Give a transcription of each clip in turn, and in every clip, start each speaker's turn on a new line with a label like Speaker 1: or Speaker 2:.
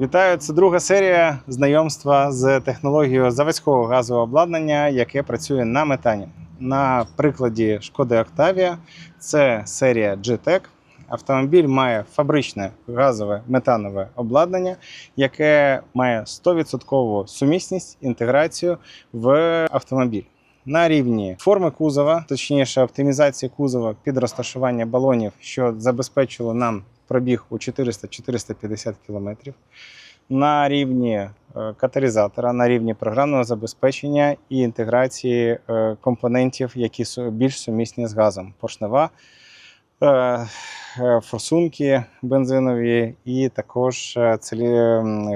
Speaker 1: Вітаю! Це друга серія знайомства з технологією заводського газового обладнання, яке працює на метані. На прикладі шкоди Octavia це серія G-Tech. Автомобіль має фабричне газове метанове обладнання, яке має 100% сумісність, інтеграцію в автомобіль. На рівні форми кузова, точніше, оптимізації кузова під розташування балонів, що забезпечило нам пробіг у 400-450 км. На рівні е, каталізатора, на рівні програмного забезпечення і інтеграції е, компонентів, які більш сумісні з газом. Поршнева, е, форсунки бензинові і також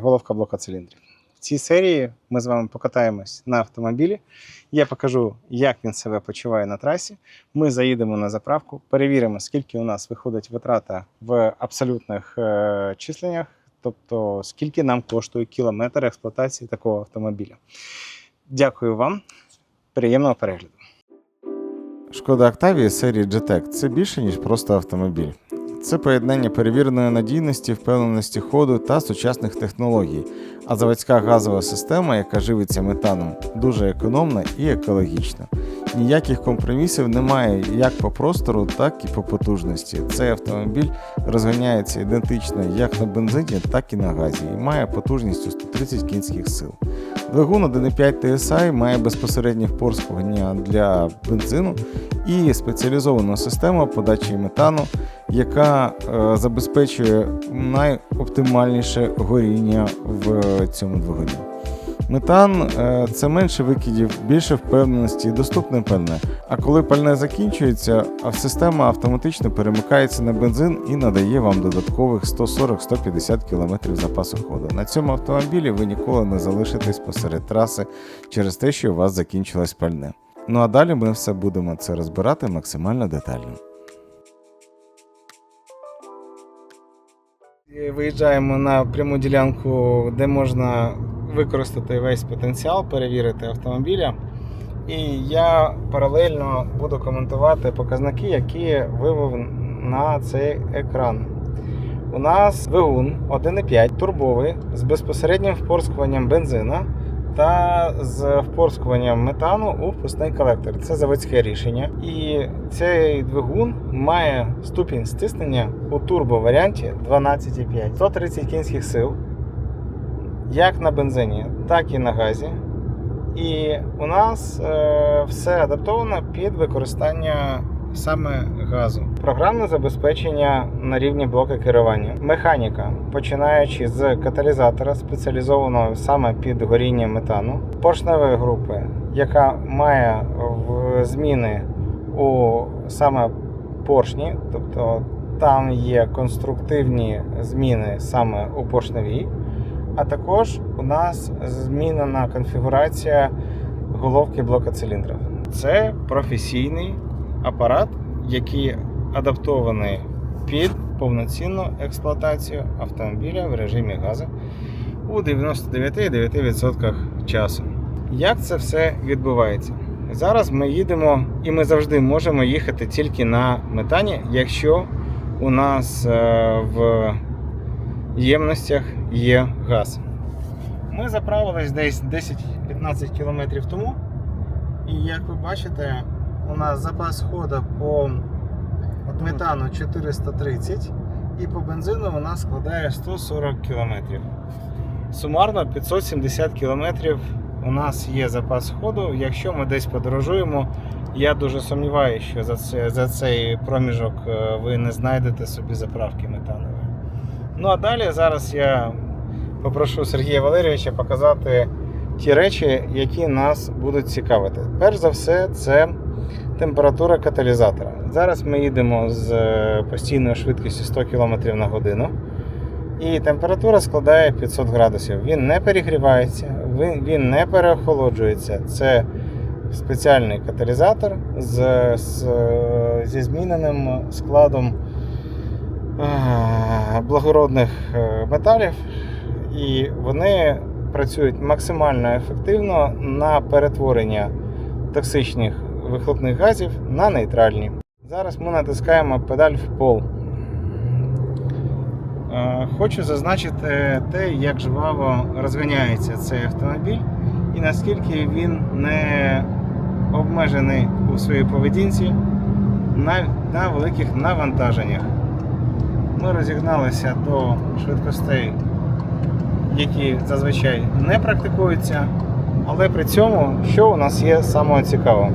Speaker 1: головка блока циліндрів. Цій серії ми з вами покатаємось на автомобілі. Я покажу, як він себе почуває на трасі. Ми заїдемо на заправку, перевіримо, скільки у нас виходить витрата в абсолютних е, численнях, тобто скільки нам коштує кілометр експлуатації такого автомобіля. Дякую вам. Приємного перегляду.
Speaker 2: Шкода Octavia серії GTEC – це більше, ніж просто автомобіль. Це поєднання перевіреної надійності, впевненості ходу та сучасних технологій, а заводська газова система, яка живиться метаном, дуже економна і екологічна. Ніяких компромісів немає як по простору, так і по потужності. Цей автомобіль розганяється ідентично як на бензині, так і на газі, і має потужність у 130 кінських сил. Двигун 1.5 TSI має безпосереднє впорскування для бензину і спеціалізовану систему подачі метану, яка е, забезпечує найоптимальніше горіння в цьому двигуні. Метан е, це менше викидів, більше впевненості доступне пальне. А коли пальне закінчується, система автоматично перемикається на бензин і надає вам додаткових 140-150 км запасу ходу. На цьому автомобілі ви ніколи не залишитесь посеред траси через те, що у вас закінчилось пальне. Ну а далі ми все будемо це розбирати максимально детально.
Speaker 1: Виїжджаємо на пряму ділянку, де можна використати весь потенціал, перевірити автомобіля. І я паралельно буду коментувати показники, які вивів на цей екран. У нас двигун 1,5 турбовий з безпосереднім впорскуванням бензина та з впорскуванням метану у впускний колектор. Це заводське рішення. І цей двигун має ступінь стиснення у турбоваріанті 12,5, 130 кінських сил, як на бензині, так і на газі. І у нас е, все адаптовано під використання саме газу. Програмне забезпечення на рівні блока керування. Механіка, починаючи з каталізатора, спеціалізованого саме під горіння метану, поршневої групи, яка має зміни у саме поршні, тобто там є конструктивні зміни саме у поршневій. А також у нас змінена конфігурація головки блока циліндрів. Це професійний апарат, який адаптований під повноцінну експлуатацію автомобіля в режимі газу у 99,9% часу. Як це все відбувається? Зараз ми їдемо і ми завжди можемо їхати тільки на метані, якщо у нас е, в ємностях є газ. Ми заправились десь 10-15 кілометрів тому. І як ви бачите, у нас запас ходу по метану 430 і по бензину нас складає 140 кілометрів. Сумарно 570 кілометрів у нас є запас ходу. Якщо ми десь подорожуємо, я дуже сумніваюся, що за, це, за цей проміжок е, ви не знайдете собі заправки метанової. Ну а далі зараз я попрошу Сергія Валерійовича показати ті речі, які нас будуть цікавити. Перш за все, це температура каталізатора. Зараз ми їдемо з е, постійною швидкістю 100 км на годину. І температура складає 500 градусів. Він не перегрівається, він, не переохолоджується. Це спеціальний каталізатор з, з, зі зміненим складом е, благородних е, металів, і вони працюють максимально ефективно на перетворення токсичних вихлопних газів на нейтральні. Зараз ми натискаємо педаль в пол. Е, Хочу зазначити те, як жваво розганяється цей автомобіль і наскільки він не обмежений у своїй поведінці на, на великих навантаженнях. Ми розігналися до швидкостей, які зазвичай не практикуються, але при цьому, що у нас є самого цікавого?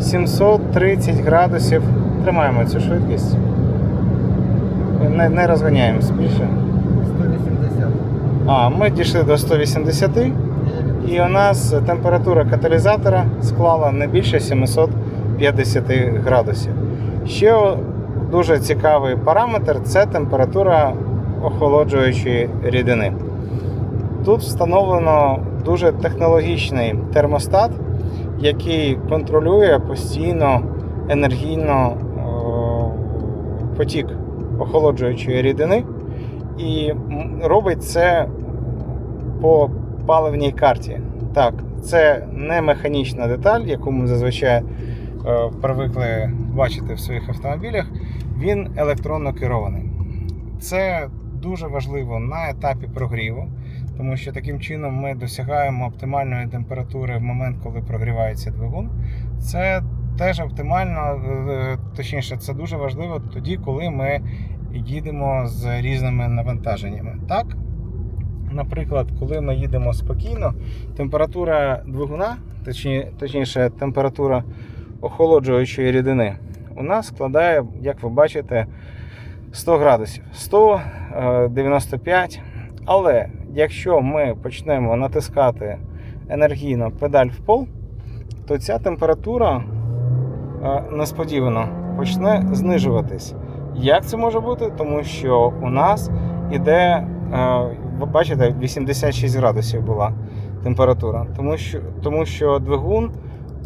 Speaker 1: 730 градусів. Тримаємо цю швидкість. Не, не розганяємось більше.
Speaker 3: 180.
Speaker 1: А, ми дійшли до 180 і у нас температура каталізатора склала не більше 750 градусів. Ще дуже цікавий параметр це температура охолоджуючої рідини. Тут встановлено дуже технологічний термостат, який контролює постійно енергійно е, потік охолоджуючої рідини і робить це по паливній карті. Так, це не механічна деталь, яку ми зазвичай е, привикли бачити в своїх автомобілях. Він електронно керований. Це дуже важливо на етапі прогріву, тому що таким чином ми досягаємо оптимальної температури в момент, коли прогрівається двигун. Це теж оптимально, е, точніше, це дуже важливо тоді, коли ми їдемо з різними навантаженнями. Так, наприклад, коли ми їдемо спокійно, температура двигуна, точні, точніше, температура охолоджуючої рідини, у нас складає, як ви бачите, 100 градусів, 100, е, 95. Але якщо ми почнемо натискати енергійно педаль в пол, то ця температура е, несподівано почне знижуватись. Як це може бути? Тому що у нас іде, е, ви бачите, 86 градусів була температура. Тому що, тому що двигун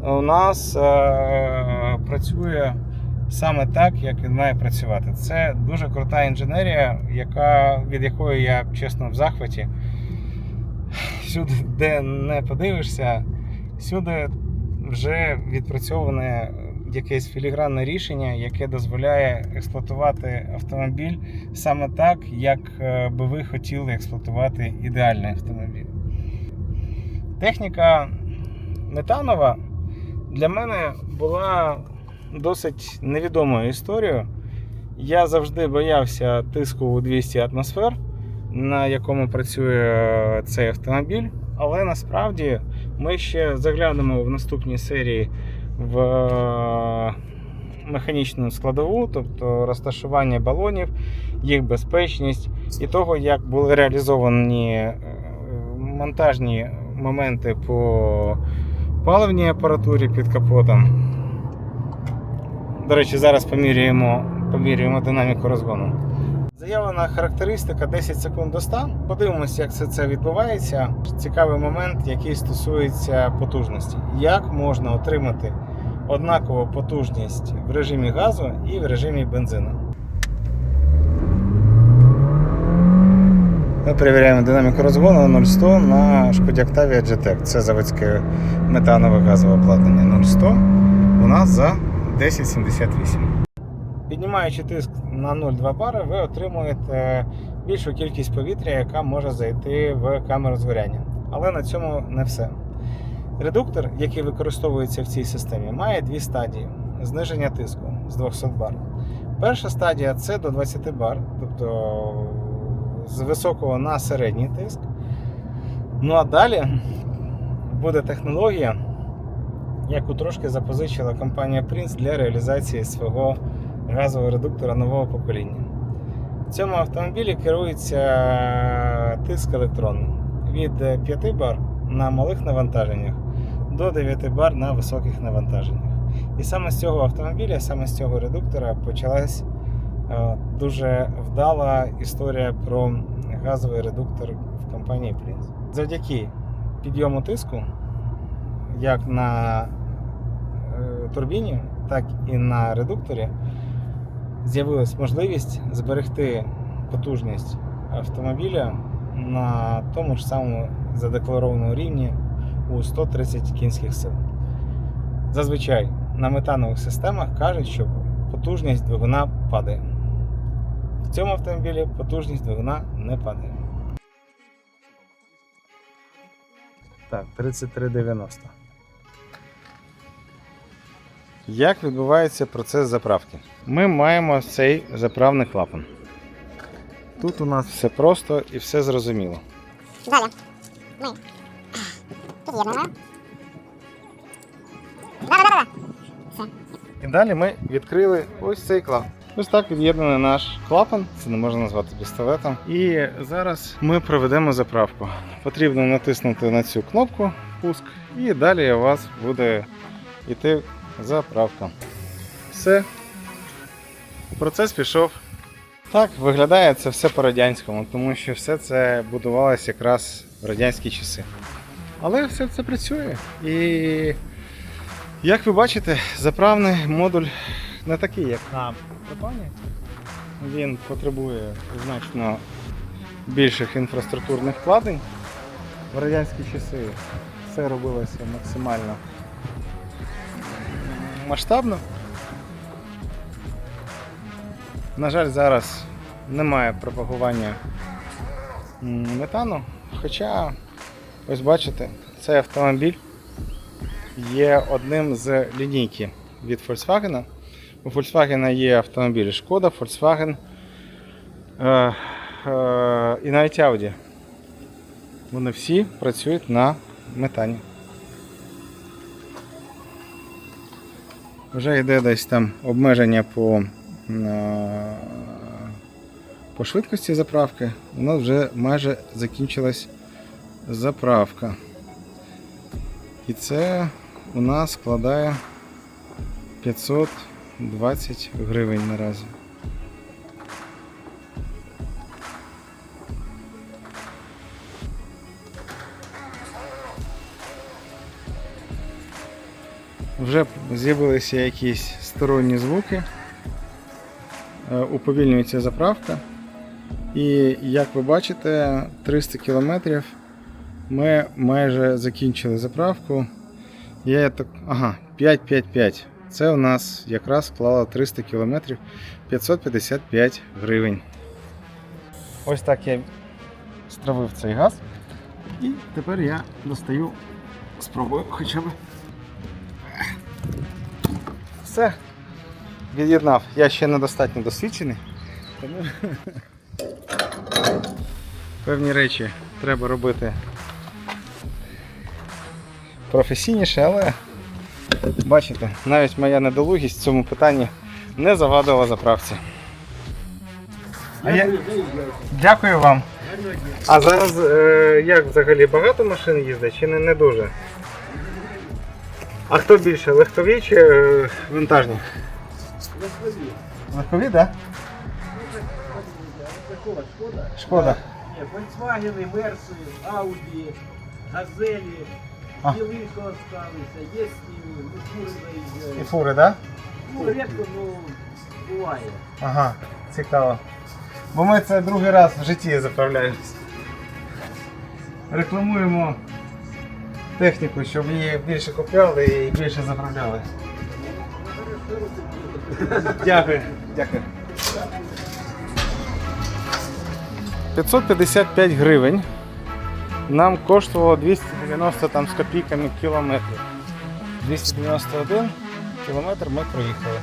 Speaker 1: у нас е, працює саме так, як він має працювати. Це дуже крута інженерія, яка, від якої я чесно в захваті. Всюди, де не подивишся, всюди вже відпрацьоване якесь філігранне рішення, яке дозволяє експлуатувати автомобіль саме так, як е, би ви хотіли експлуатувати ідеальний автомобіль. Техніка метанова для мене була досить невідомою історією. Я завжди боявся тиску у 200 атмосфер, на якому працює цей автомобіль. Але насправді ми ще заглянемо в наступній серії в е, механічну складову, тобто розташування балонів, їх безпечність і того, як були реалізовані е, монтажні моменти по паливній апаратурі під капотом. До речі, зараз поміряємо, поміряємо динаміку розгону. Заявлена характеристика 10 секунд до 100. Подивимося, як все це відбувається. Цікавий момент, який стосується потужності. Як можна отримати однакову потужність в режимі газу і в режимі бензину. Ми перевіряємо динаміку розгону 0100 на Шкоді Octavia GTEC. Це заводське метанове газове обладнання 0100. У нас за 1078. Піднімаючи тиск на 0,2 бари, ви отримуєте більшу кількість повітря, яка може зайти в камеру згоряння. Але на цьому не все. Редуктор, який використовується в цій системі, має дві стадії зниження тиску з 200 бар. Перша стадія це до 20 бар, тобто з високого на середній тиск. Ну а далі буде технологія, яку трошки запозичила компанія Prince для реалізації свого газового редуктора нового покоління. В цьому автомобілі керується тиск електронно від 5 бар на малих навантаженнях до 9 бар на високих навантаженнях. І саме з цього автомобіля, саме з цього редуктора почалась е, дуже вдала історія про газовий редуктор в компанії Prince. Завдяки підйому тиску, як на турбіні, так і на редукторі, з'явилась можливість зберегти потужність автомобіля на тому ж самому задекларованому рівні у 130 кінських сил. Зазвичай на метанових системах кажуть, що потужність двигуна падає. В цьому автомобілі потужність двигуна не падає. Так, 3390. Як відбувається процес заправки? Ми маємо цей заправний клапан. Тут у нас все просто і все зрозуміло.
Speaker 3: Далі. Ми під'єднуємо.
Speaker 1: І далі ми відкрили ось цей клапан. Ось так від'єднаний наш клапан, це не можна назвати пістолетом. І зараз ми проведемо заправку. Потрібно натиснути на цю кнопку пуск, і далі у вас буде йти заправка. Все. Процес пішов. Так, виглядає це все по-радянському, тому що все це будувалося якраз в радянські часи. Але все це працює. І як ви бачите, заправний модуль не такий, як на пропані. Він потребує значно більших інфраструктурних вкладень. В радянські часи все робилося максимально масштабно. На жаль, зараз немає пропагування метану. Хоча, ось бачите, цей автомобіль є одним з лінійки від Volkswagen. У Volkswagen є автомобілі Шкода, Volkswagen е, е, і навіть Audi. Вони всі працюють на метані. Вже йде десь там обмеження по, е, по швидкості заправки. У нас вже майже закінчилась заправка. І це у нас складає 520 гривень наразі. Вже з'явилися якісь сторонні звуки, Е, уповільнюється заправка. І як ви бачите, 300 км ми майже закінчили заправку. Я так. Ага, 555. Це у нас якраз склало 300 км 555 гривень. Ось так я стравив цей газ. І тепер я достаю, спробую хоча б. Все. Від'єднав. Я ще недостатньо досвідчений. Тому певні речі треба робити професійніше, але бачите, навіть моя недолугість в цьому питанні не завадила заправці. А я... Дякую вам. А зараз е, як взагалі багато машин їздить чи не, не дуже? А хто більше? Легкові чи е, вантажні?
Speaker 4: Легкові.
Speaker 1: Легкові, так? Да?
Speaker 4: Такого шкода.
Speaker 1: Шкода.
Speaker 4: Ні, Volkswagen, Мерси, Audi, Газелі,
Speaker 1: А.
Speaker 4: білишко осталися, є і ну, фури
Speaker 1: І
Speaker 4: заїжджають.
Speaker 1: фури, так? Да?
Speaker 4: Ну, рідко, ну, буває.
Speaker 1: Ага, цікаво. Бо ми це другий раз в житті заправляємось. Рекламуємо техніку, щоб її більше купляли і більше заправляли. Дякую. Дякую. 555 гривень. Нам коштувало 290 там з копійками кілометрів. 291 кілометр ми проїхали.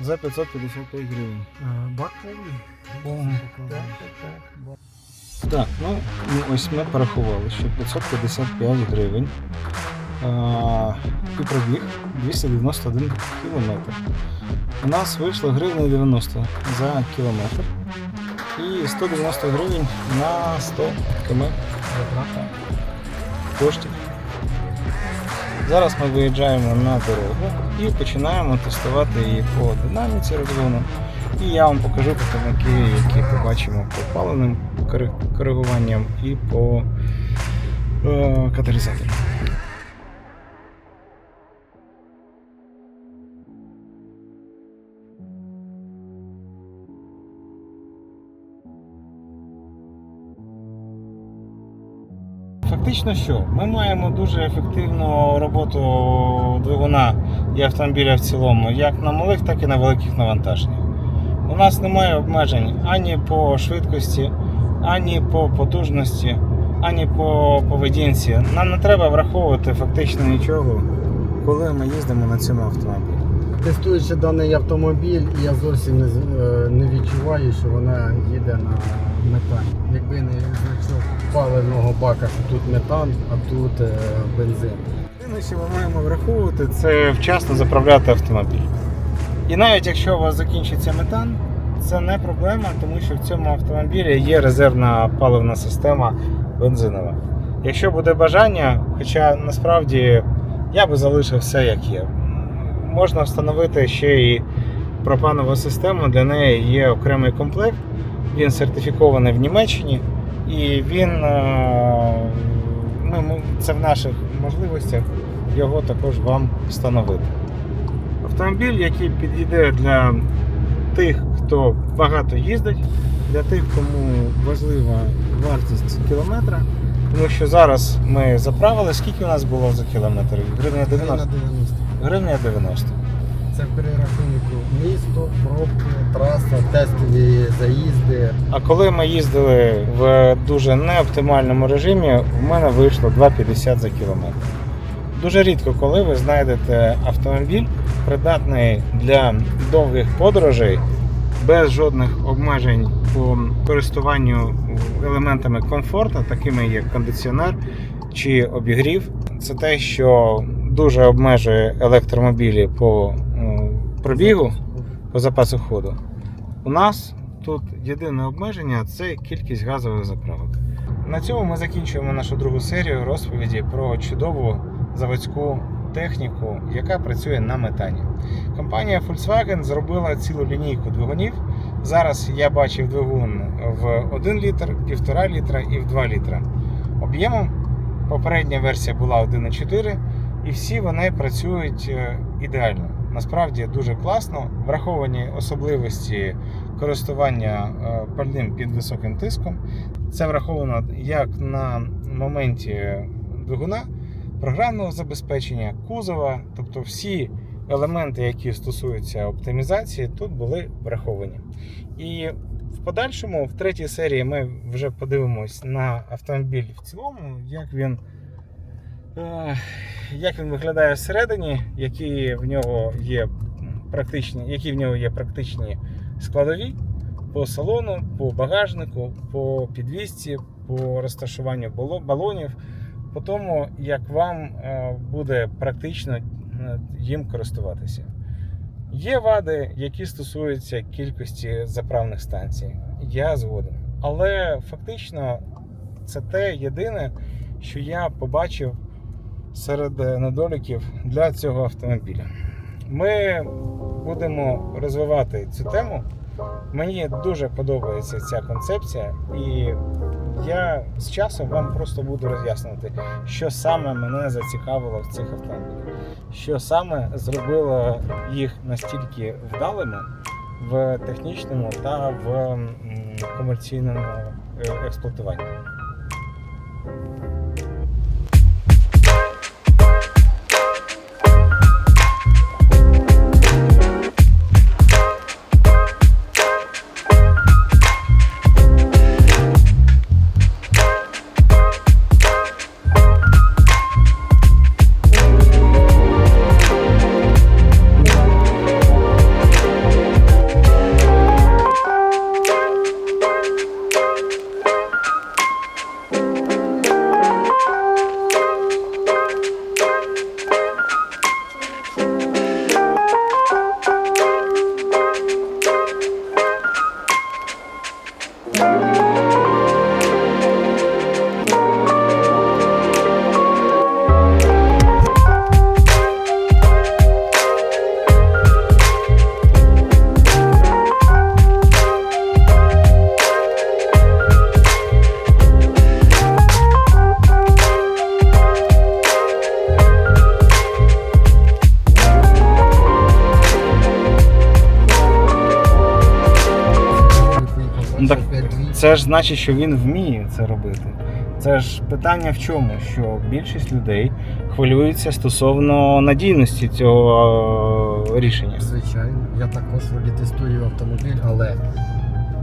Speaker 1: За 555 гривень.
Speaker 4: Бак повний.
Speaker 1: Так, ну ну, ось ми порахували, що 555 гривень. І пробіг 291 кілометр. У нас вийшло гривня 90 за кілометр. І 190 гривень на 100 км коштів. Зараз ми виїжджаємо на дорогу і починаємо тестувати її по динаміці розгону. І я вам покажу показники, які побачимо по паливним кори- коригуванням і по е, каталізатору. фактично що? Ми маємо дуже ефективну роботу двигуна і автомобіля в цілому, як на малих, так і на великих навантаженнях. У нас немає обмежень ані по швидкості, ані по потужності, ані по поведінці. Нам не треба враховувати фактично нічого, коли ми їздимо на цьому автомобілі.
Speaker 5: Тестуючи даний автомобіль, я зовсім не, е, не відчуваю, що вона їде на метані. Якби не значок паливного бака, що тут метан, а тут е, бензин.
Speaker 1: Єдине, що ми маємо враховувати, це вчасно заправляти автомобіль. І навіть якщо у вас закінчиться метан, це не проблема, тому що в цьому автомобілі є резервна паливна система бензинова. Якщо буде бажання, хоча насправді я би залишив все як є. Можна встановити ще і пропанову систему, для неї є окремий комплект. Він сертифікований в Німеччині і він е, ми- це в наших можливостях його також вам встановити. Автомобіль, який підійде для тих, хто багато їздить, для тих, кому важлива вартість кілометра. Тому що зараз ми заправили, скільки у нас було за кілометр? Гривня 90?
Speaker 5: 90.
Speaker 1: Гривня 90.
Speaker 5: Це в перерахунку місто, пробки, траса, тестові заїзди.
Speaker 1: А коли ми їздили в дуже неоптимальному режимі, в мене вийшло 2,50 за кілометр. Дуже рідко, коли ви знайдете автомобіль, придатний для довгих подорожей, без жодних обмежень по користуванню елементами комфорту, такими як кондиціонер чи обігрів. Це те, що дуже обмежує електромобілі по пробігу, по запасу ходу. У нас тут єдине обмеження це кількість газових заправок. На цьому ми закінчуємо нашу другу серію розповіді про чудову заводську техніку, яка працює на метані. Компанія Volkswagen зробила цілу лінійку двигунів. Зараз я бачив двигун в 1 літр, 1,5 літра і в 2 літра. Об'ємом попередня версія була 1,4, і всі вони працюють е, ідеально. Насправді дуже класно, враховані особливості користування е, пальним під високим тиском. Це враховано як на моменті двигуна, програмного забезпечення, кузова, тобто всі елементи, які стосуються оптимізації, тут були враховані. І в подальшому, в третій серії, ми вже подивимось на автомобіль в цілому, як він. е, Як він виглядає всередині, які в нього є практичні, які в нього є практичні складові по салону, по багажнику, по підвісці, по розташуванню бало- балонів, по тому, як вам е, буде практично е, їм користуватися. Є вади, які стосуються кількості заправних станцій. Я згоден. Але фактично це те єдине, що я побачив серед е, недоліків для цього автомобіля. Ми будемо розвивати цю тему. Мені дуже подобається ця концепція, і я з часом вам просто буду роз'яснювати, що саме мене зацікавило в цих автомобілях, що саме зробило їх настільки вдалими в технічному та в комерційному е, експлуатуванні. Ну, так Це ж значить, що він вміє це робити. Це ж питання в чому? Що більшість людей хвилюється стосовно надійності цього е, рішення.
Speaker 5: Звичайно, я також вроді тестую автомобіль, але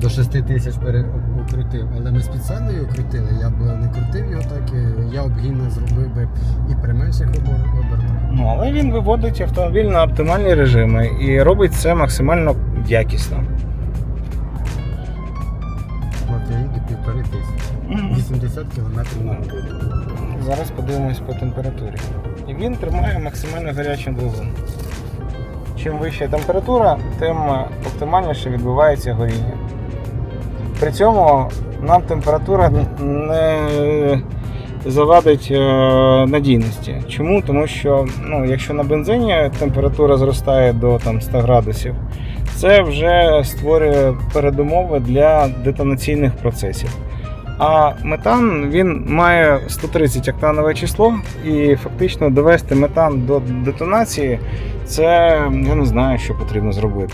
Speaker 5: до 6 тисяч перекрутив. Але ми спеціально його крутили. Я б не крутив його так, і я обгінно зробив би і при менших обертах.
Speaker 1: Ну але він виводить автомобіль на оптимальні режими і робить це максимально якісно.
Speaker 5: 60 км на.
Speaker 1: Зараз подивимось по температурі. І він тримає максимально гарячу двигун. Чим вища температура, тим оптимальніше відбувається горіння. При цьому нам температура не завадить е, надійності. Чому? Тому що ну, якщо на бензині температура зростає до там, 100 градусів, це вже створює передумови для детонаційних процесів. А метан він має 130 октанове число, і фактично довести метан до детонації це я не знаю, що потрібно зробити.